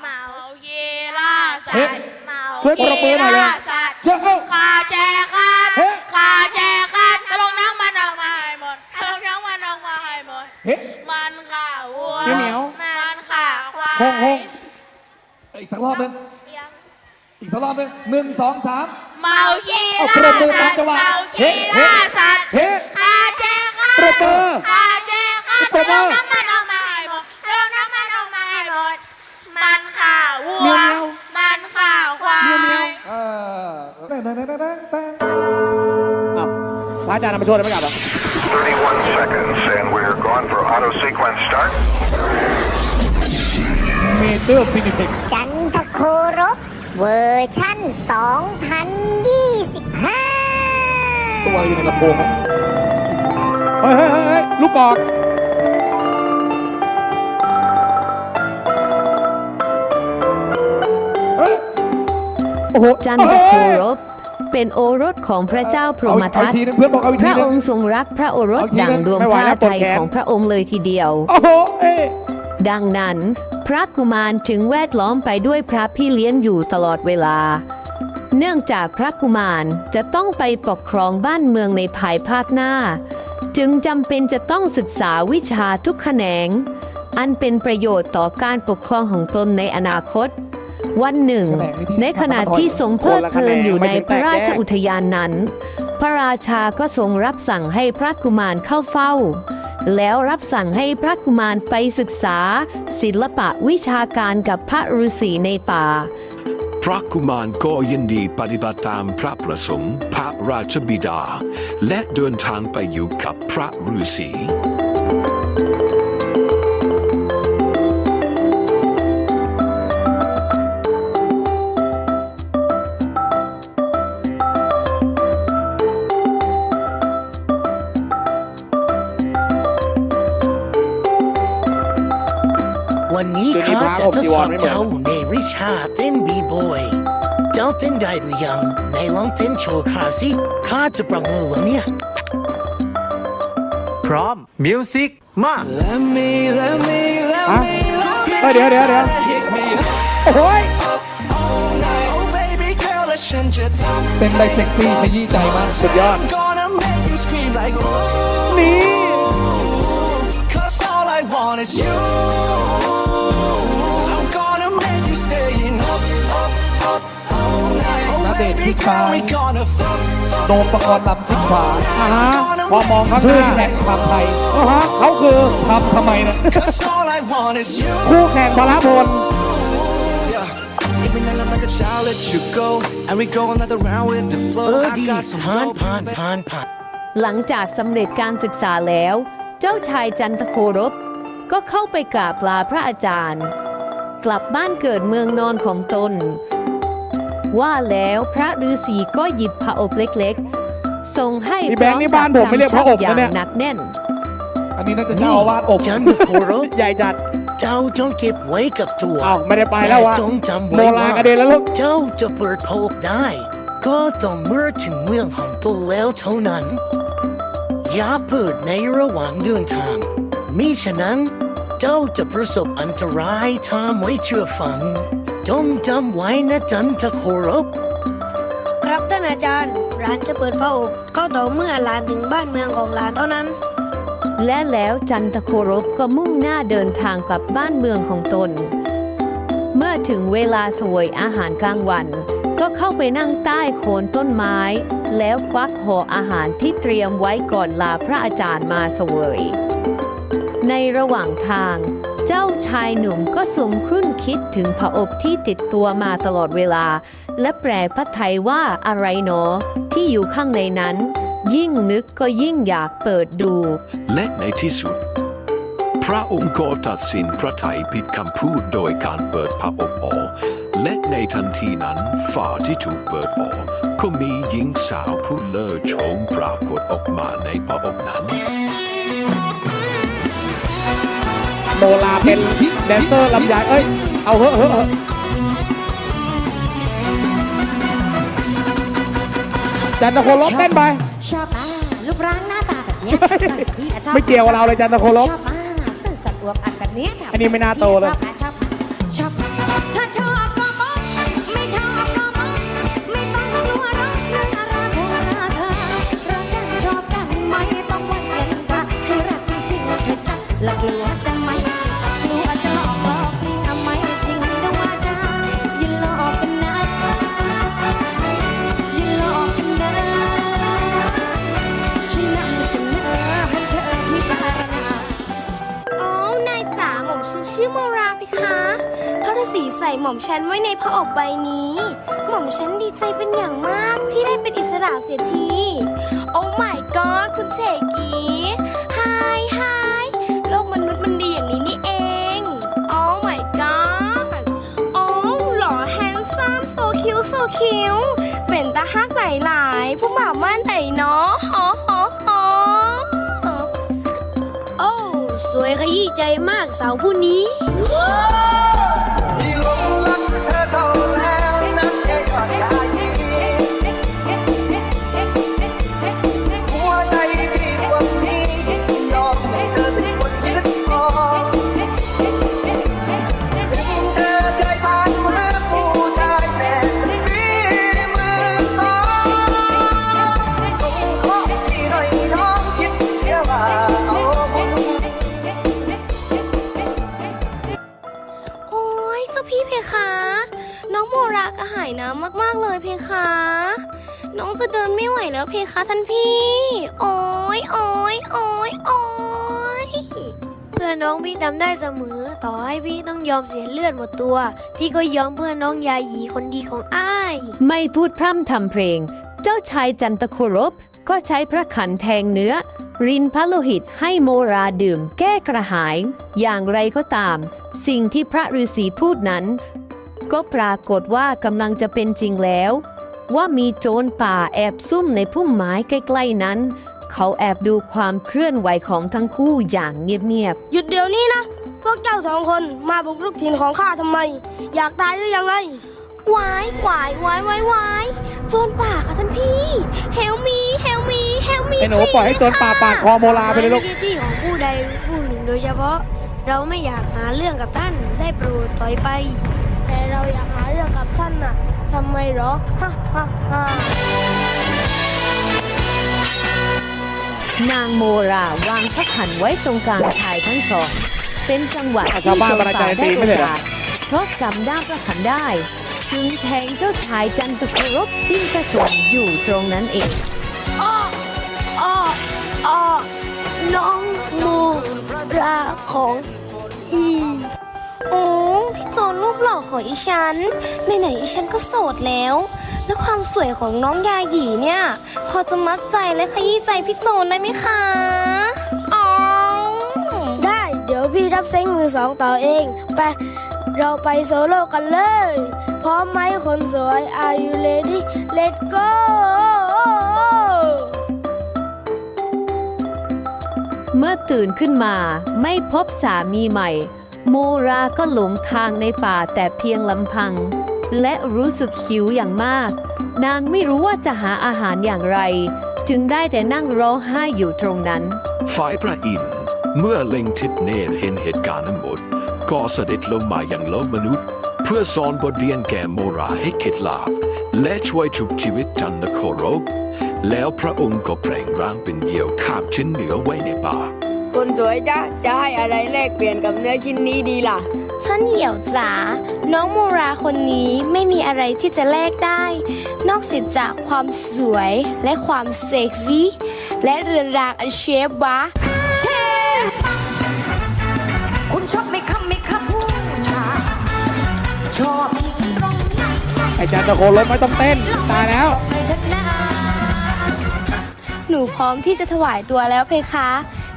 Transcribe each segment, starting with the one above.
เมาเมาเยล่าสัเฮ้ตว์เมาช่วยปรบมือหน่อยเลยล่าสัตว์เจ้าเอ้าขาแจคันเฮ้ขาแจคันตะลงน้ำมันออกมาให้หมดตะลงน้ำมันออกมาให้หมดเฮ้มันข่าวัวเหมียวมันข่าควายห้องห้องอีกสักรอบหนึงเตรียมอีกสักรอบหนึงหนึ่งสองสามเมาเยเอาล่าปรบมือสัตามตว์จังหวะเมาเฮ้เยเฮ้ล่าสัตว์เฮ้ขาแจคันปรบมือขาแจคันปรบมืตะลองน้ำ อาจารย์นำมาช่วยได้ไหมครับ31 seconds, and we're going for auto sequence start. เมเจอร์ซินิเพ็กจันทโครบเวอร์ชั่น 2025 ตัวอยู่ในลำโพงครับเฮ้ยเฮ้ยเฮ้ยเฮ้ยลูกกอกเอ้ยโอ้โหจันทโครบ เป็นโอรสของพระเจ้าพรหมเอาทัอีตกทีนึงเพื่อนบอกเอาอีกพทีระนึองงค์ทรงรักพระโอรสเอาอีกทีดังนะดวงไม่ไหวพแล้วระทัยปวดแขนของพระองค์เลยทีเดียวโอ้โหเอ้ยดังนั้น พระกุมารจึงแวดล้อมไปด้วยพระพี่เลี้ยงอยู่ตลอดเวลา เนื่องจากพระกุมารจะต้องไปปกครองบ้านเมืองในภายภาคหน้า จึงจำเป็นจะต้องศึกษาวิชาทุกแขนง อันเป็นประโยชน์ต่อการปกครองของตนในอนาคต วันหนึ่งแขนงในที่ในขณะที่ทรงเพลิดเพลินอยู่ในพระราชคนละแขนงอุทยานนั้น พระราชาก็ทรงรับสั่งให้พระกุมารเข้าเฝ้า แล้วรับสั่งให้พระกุมารไปศึกษา ศิลปะวิชาการกับพระฤาษีในป่า พระกุมารก็ยินดีปฏิบัติตามพระประสงค์พระราชบิดา และเดินทางไปอยู่กับพระฤาษี วันนี้เดี๋ยวนี้ข้าพระจะอบทดจีสวอรบไม่เหมือนเจ้าในวิชาเต้นบีบอยเจ้าเต้นได้หรือยังในลองเต้นโชว์ข้าสิข้าจะประมูลแล้วเนี่ยพร้อมมิวสิกมาฮะเฮ้ยเดี๋ยวเดี๋ยวเดี๋ยวโอ้โหยเป็นไรเซ็กซี่ขยี้ใจมากสุดยอดนี่นา เดชน์ชิดซ้ายโดมประกรณ์ลำชิดขวาอ่าฮะพอมองข้างหชื่อน้าแข่งความไทยอ่าฮะเขาคือทำทำไมเนี่ยคู่แข่งพลพลเออดีผ่านผ่านผ่านผ่านหลังจากสำเร็จการศึกษาแล้ว เจ้าชายจันทโครบ ก็เข้าไปกราบลาพระอาจารย์ กลับบ้านเกิดเมืองนอนของตน ว่าแล้วพระฤาษีก็หยิบผ้าอบเล็กๆ ส่งให้นี่แบงค์นี่บ้านผมไม่เรียกพระอบอย่านะงเนี่ยหนักแน่น อันนี้น่าจะเจ้าอาวาสอบจันทโครบใหญ่จัดเจ้าจงเก็บไว้กับตัวอ้าวไม่ได้ไปแล้ววะต่จงจำโมไว้ลาว่ากระเด็นแล้วลูกเจ้าจะเปิดพบได้ ก็ต้องเมื่อถึงเมืองของตัวแล้วเท่านั้น อย่าเปิดในระหว่างเดินทางมิฉะนั้น เจ้าจะประสบอันตรายถ้าไม่เชื่อฟัง จงจำไว้นะจันทโครบครับท่านอาจารย์ร้านจะเปิดพระอบก็ต่อเมื่อหลานถึงบ้านเมืองของหลานเท่านั้น และแล้วจันทโครบก็มุ่งหน้าเดินทางกลับบ้านเมืองของตน เมื่อถึงเวลาเสวยอาหารกลางวัน ก็เข้าไปนั่งใต้โคนต้นไม้ แล้วควักห่ออาหารที่เตรียมไว้ก่อนลาพระอาจารย์มาเสวย ในระหว่างทาง เจ้าชายหนุ่มก็ทรงครุ่นคิดถึงผอบที่ติดตัวมาตลอดเวลา และแปรพระไทยว่าอะไรหนอ ที่อยู่ข้างในนั้น ยิ่งนึกก็ยิ่งอยากเปิดดู และในที่สุด พระองค์ก็ตัดสินพระไทยผิดคำพูดโดยการเปิดพระอบออกและในทันทีนั้นฝาที่ถูกเปิดออกก็มีหญิงสาวผู้เลอโฉมปรากฏออกมาในพระอบนั้น โนราเป็นแดนเซอร์ลำยายเอ้ย เอาเฮ้อเฮ้อจันทโคลบเต้นไป ชอบมากรูปร่างหน้าตาแบบนี้ไม่เกี่ยวกับเราเลยจันทโคลบชอบมากเส้นสันอวบอันแบบนี้อันนี้ไม่น่าโตเลยองหลักเลย ใส่หม่อมฉันไว้ในพระอบใบนี้ หม่อมฉันดีใจเป็นอย่างมากที่ได้เป็นอิสระเสียที โอ้ my god คุณเจกีไฮไฮโลกมนุษย์มันดีอย่างนี้นี่เอง โอ้ my god โอ้หล่อแฮนซัมโซคิวโซคิวเป็นตาฮักหลายๆผู้บ่าวม่านไหนเนาะฮอฮอฮอโอ้ สวยขยี้ใจมากสาวผู้นี้ โเพี่เพคะ น้องโมรากระหายน้ำมากๆเลยเพคะ น้องจะเดินไม่ไหวแล้วเพคะท่านพี่ โอ้ยโอ้ยโอ้ยโอ้ยเพื่อนน้องพี่ทำได้เสมอ ต่อให้พี่ต้องยอมเสียเลือดหมดตัว พี่ก็ยอมเพื่อน้องยาหยีคนดีของอ้าย ไม่พูดพร่ำทำเพลง เจ้าชายจันตโครบก็ใช้พระขันแทงเนื้อ รินพระโลหิตให้โมราดื่ม แก้กระหาย อย่างไรก็ตาม สิ่งที่พระฤาษีพูดนั้น ก็ปรากฏว่ากำลังจะเป็นจริงแล้ว ว่ามีโจรป่าแอบซุ่มในพุ่มไม้ใกล้ๆนั้น เขาแอบดูความเคลื่อนไหวของทั้งคู่อย่างเงียบๆหยุดเดี๋ยวนี้นะ พวกเจ้าสองคนมาบุกรุกถิ่นของข้าทำไม อยากตายหรือยังไงวายวายวายวายวายโจรป่าค่ะท่านพี่เฮลมีเฮล มีเฮลมีไอ้หนูปล่อยให้โจรป่าปาดคอโมลาไปเลยลูก ไม่ใช่ที่ของผู้ใดผู้หนึ่งโดยเฉพาะ เราไม่อยากหาเรื่องกับท่านได้โปรดถอยไป แต่เราอยากหาเรื่องกับท่านน่ะทำไมเหรอฮ่าฮ่าฮ่านางโมราวางพระขันไว้ตรงกลางชายทั้งสอง เป็นจังหวะอะที่ชาวบ้านโจรบรรป่าจัยได้ตีโอไม่ใช่เหรอ กาสเพราะจำด้ามพระขันได้ จึงแทงเจ้าชายจันตุครบสิ้นกระชนอยู่ตรงนั้นเอง ราของพี่โอ้พี่โจนรูปหล่อของอีฉันไหนๆอีฉันก็โสดแล้ว แล้วความสวยของน้องยาหยีเนี่ย พอจะมัดใจและขยี้ใจพี่โจนได้ไหมคะอ๋อได้เดี๋ยวพี่รับเซ้งมือสองต่อเองไปเราไปโซโล่กันเลย พร้อมไหมคนสวย Are you ready Let's go เมื่อตื่นขึ้นมาไม่พบสามีใหม่ โมราก็หลงทางในป่าแต่เพียงลำพัง และรู้สึกหิวอย่างมาก นางไม่รู้ว่าจะหาอาหารอย่างไร จึงได้แต่นั่งร้องไห้อยู่ตรงนั้น ฝ่ายพระอินทร์เมื่อเล็งทิศเนรเห็นเหตุการณ์ทั้งหมด ก็เสด็จลงมาอย่างโลกมนุษย์ เพื่อสอนบทเรียนแก่โมราให้เข็ดลาบและช่วยชุบชีวิตจันทโครบ แล้วพระองค์ก็แปลงร่างเป็นเหยี่ยวคาบชิ้นเนื้อไว้ในป่า คนสวยจ้าจะให้อะไรแลกเปลี่ยนกับเนื้อชิ้นนี้ดีล่ะ ท่านเหี่ยวจ๋า น้องโมราคนนี้ไม่มีอะไรที่จะแลกได้ นอกเสียจากความสวยและความเซ็กซี่ และเรือนรางอันเชฟวะเชฟคุณชอบไหมครับไหมครับผู้ชายชอบตรงไหนไอ้จันตะโครบไม่ต้องเต้นตายแล้ว ไม่ถนัด หนูพร้อมที่จะถวายตัวแล้วเพคะ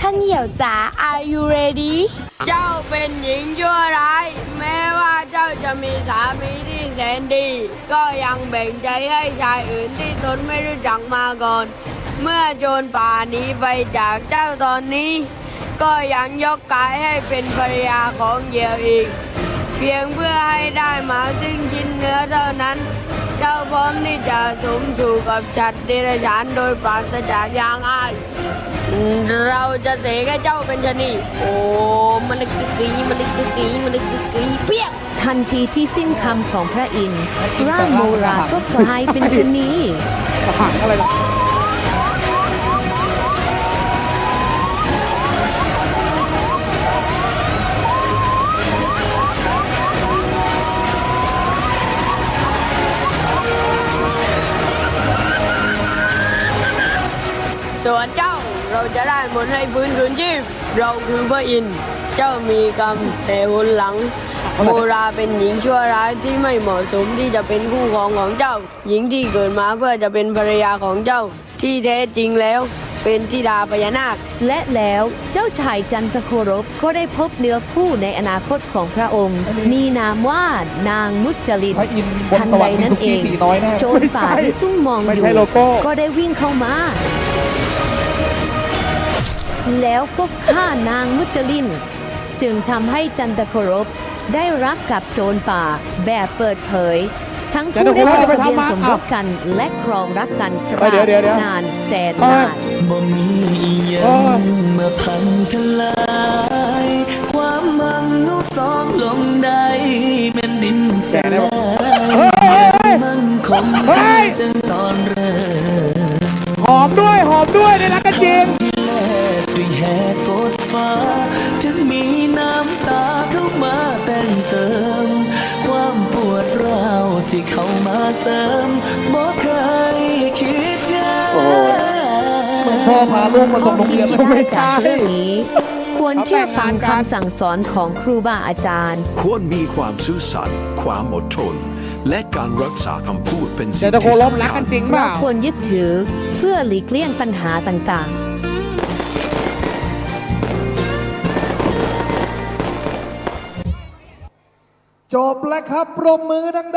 ท่านเหี่ยวจ๋า are you ready เจ้าเป็นหญิงชั่วร้าย แม้ว่าเจ้าจะมีสามีที่แสนดี ก็ยังแบ่งใจให้ชายอื่นที่ตนไม่รู้จักมาก่อน เมื่อโจรป่านี้ไปจากเจ้าตอนนี้ ก็ยังยกกายให้เป็นภรรยาของเหยี่ยวอีก เพียงเพื่อให้ได้มาซึ่งชิ้นเนื้อเท่านั้น เจ้าพร้อมที่จะสมสู่กับชัดเดรัจฉานโดยปราศจากยางอ้ายเราจะเสกให้เจ้าเป็นชะนีโอ้มันลึกกึกกีมันลึกกึกกีมันลึกกึกกีเปี้ยงทันทีที่สิ้นคำของพระอินทร์ร่างโมราก็กลายเป็นชะนีกระหังอะไรนะ ส่วนเจ้าเราจะได้มนให้ฟื้นคืนชีพ เราคือพระอินทร์เจ้ามีกรรมแต่หนหลัง โมราเป็นหญิงชั่วร้ายที่ไม่เหมาะสมที่จะเป็นคู่ครองของเจ้า หญิงที่เกิดมาเพื่อจะเป็นภรรยาของเจ้า ที่แท้จริงแล้วเป็นธิดาพญานาค และแล้วเจ้าชายจันทโครบก็ได้พบเนื้อคู่ในอนาคตของพระองค์ มีนามว่านางมุจลินพระอินทร์บนทันสวใดรรค์มีนั่สุนเอกี้งตีน้อยแน่โจรป่าที่ซุ่มมองอยู่ก็ได้วิ่งเข้ามา แล้วก็ฆ่านางมุจลิน จึงทำให้จันทโครบได้รักกับโจรป่าแบบเปิดเผย ทั้งจันคู่ทโคได้รจบดทะเบียนไปทำมาสมรสกันและครองรักกันตเอ้รายเดี๋ยวเดี๋ยวเดี๋ยวนานแสนเอ้นายนบ่มีหยัโอ้งยเมื่อพังทลายความมันนูสองลงได้แม่นดินสลายเฮ้ยมันคงเฮ้ยจังตอนเริ่มหอมด้วยหอมด้วยได้รักกันจริง เข้ามาเสริมบ่เคยคิดงาโอ้โหเหมือนพ่อพาลูกมาส่งโรงเรียนข้อคิดไม่ที่ได้ใช่จากเรื่องนี้ ควรเชื่อฟังคำสั่งสอนของครูบาอาจารย์ ควรมีความซื่อสัตย์ความอดทน และการรักษาคำพูดเป็นจัสิ่นงทโคที่รบสำรักคักัญนจริงเปเราล่าควรยึดถือเพื่อหลีกเลี่ยงปัญหาต่างๆจบแล้วครับปรบมือดัง